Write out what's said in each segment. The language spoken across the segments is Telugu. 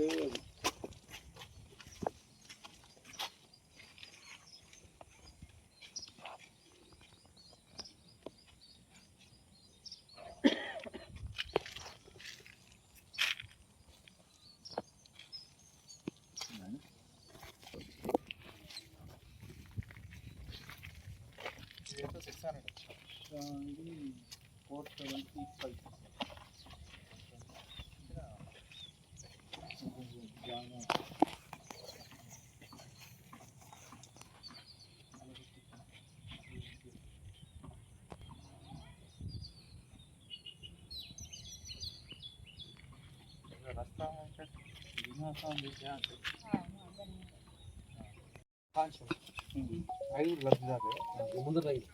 Boom. ఇది ఫోర్ సెవెంటీ ఫైవ్ రస్తా అంటే ఐదు లబ్ధిదారులు ముందు రైలు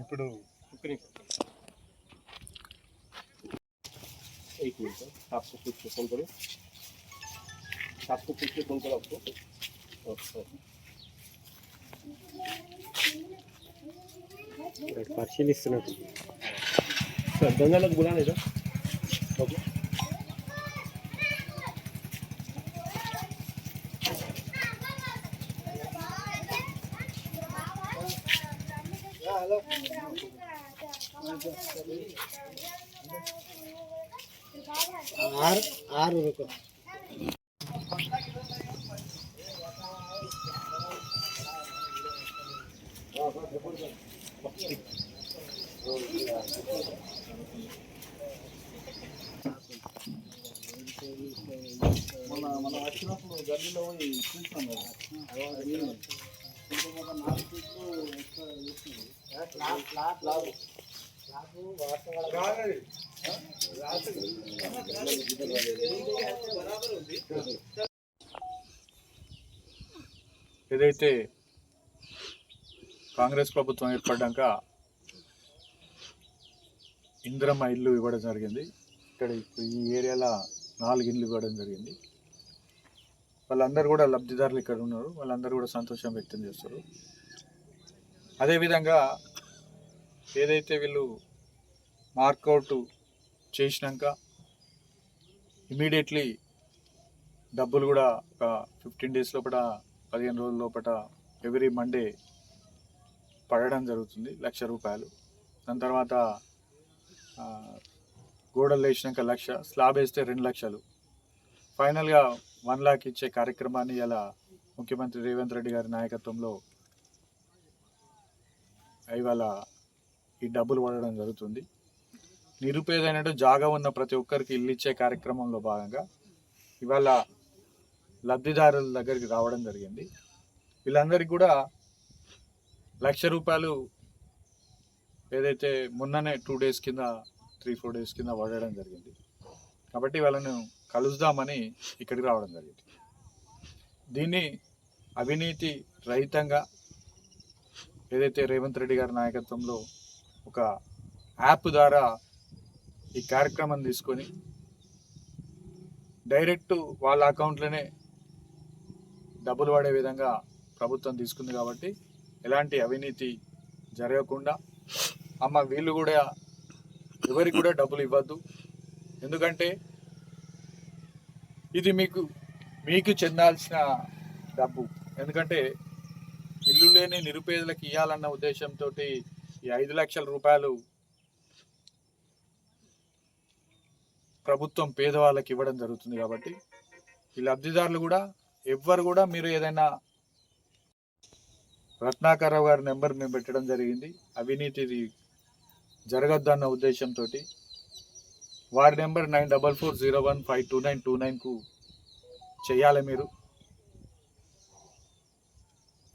ఇప్పుడు एक मिनट आपको कुछ फोन करो आपको कुछ फोन करो आपको अच्छा పరిశీలిస్తున్నట్టు सर गंगा बुला लेगा ओके ఆరు ఆరు రూపాయలు మన మనం వచ్చినప్పుడు గల్లీలో పోయి చూస్తాం కదా అది ఇంకొక ఒక నాలుగు ఫీట్లు ఎక్స్ట్రా చేసింది. ఏదైతే కాంగ్రెస్ ప్రభుత్వం ఏర్పడ్డాక ఇందిరమ్మ ఇల్లు ఇవ్వడం జరిగింది. ఇక్కడ ఇప్పుడు ఈ ఏరియాలో నాలుగు ఇల్లు ఇవ్వడం జరిగింది. వాళ్ళందరూ కూడా లబ్ధిదారులు ఇక్కడ ఉన్నారు. వాళ్ళందరూ కూడా సంతోషం వ్యక్తం చేస్తారు అదేవిధంగా ఏదైతే వీళ్ళు మార్కౌట్ చేసినాక ఇమీడియట్లీ డబ్బులు కూడా ఒక ఫిఫ్టీన్ డేస్ లోపల పదిహేను రోజుల లోపల ఎవ్రీ మండే పడడం జరుగుతుంది లక్ష రూపాయలు. దాని తర్వాత గోడలు వేసినాక లక్ష స్లాబ్ వేస్తే రెండు లక్షలు. ఫైనల్గా వన్ లాక్ ఇచ్చే కార్యక్రమాన్ని ఇలా ముఖ్యమంత్రి రేవంత్ రెడ్డి గారి నాయకత్వంలో ఇవాళ ఈ డబ్బులు పడడం జరుగుతుంది. నిరుపేదైనట్టు జాగా ఉన్న ప్రతి ఒక్కరికి ఇల్లు ఇచ్చే కార్యక్రమంలో భాగంగా ఇవాళ లబ్ధిదారుల దగ్గరికి రావడం జరిగింది. వీళ్ళందరికీ కూడా లక్ష రూపాయలు ఏదైతే మొన్ననే టూ డేస్ కింద త్రీ ఫోర్ డేస్ కింద పడడం జరిగింది. కాబట్టి వాళ్ళను కలుద్దామని ఇక్కడికి రావడం జరిగింది. దీన్ని అవినీతి రహితంగా ఏదైతే రేవంత్ రెడ్డి గారి నాయకత్వంలో ఒక యాప్ ద్వారా ఈ కార్యక్రమం తీసుకొని డైరెక్ట్ వాళ్ళ అకౌంట్లోనే డబ్బులు పడే విధంగా ప్రభుత్వం తీసుకుంది కాబట్టి ఎలాంటి అవినీతి జరగకుండా అమ్మ వీళ్ళు కూడా ఎవరికి కూడా డబ్బులు ఇవ్వద్దు. ఎందుకంటే ఇది మీకు మీకు చెందాల్సిన డబ్బు. ఎందుకంటే ఇల్లు లేని నిరుపేదలకు ఇవ్వాలన్న ఉద్దేశంతో ఈ ఐదు లక్షల రూపాయలు ప్రభుత్వం పేదవాళ్ళకి ఇవ్వడం జరుగుతుంది కాబట్టి ఈ లబ్ధిదారులు కూడా ఎవ్వరు కూడా మీరు ఏదైనా రత్నాకరరావు గారి నెంబర్ మేము పెట్టడం జరిగింది. అవినీతిది జరగద్దు అన్న ఉద్దేశంతో వారి number nine double four zero one five two nine two నైన్కు చేయాలి మీరు.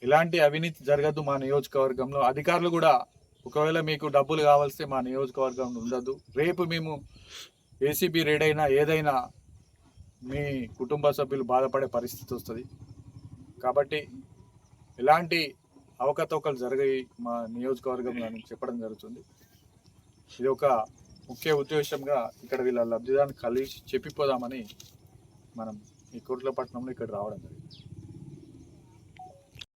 ఇలాంటి అవినీతి జరగద్దు మా నియోజకవర్గంలో. అధికారులు కూడా ఒకవేళ మీకు డబ్బులు కావాల్స్తే మా నియోజకవర్గంలో ఉండదు. రేపు మేము ఏసీబీ రేడ్ అయినా ఏదైనా మీ కుటుంబ సభ్యులు బాధపడే పరిస్థితి వస్తుంది. కాబట్టి ఎలాంటి అవకతవకలు జరిగాయి మా నియోజకవర్గంలో అని చెప్పడం జరుగుతుంది. ఇది ఒక ముఖ్య ఉద్దేశంగా ఇక్కడ వీళ్ళ లబ్ధిదారుని కలిసి చెప్పిపోదామని మనం ఈ కోట్లపట్నంలో ఇక్కడ రావడం జరిగింది.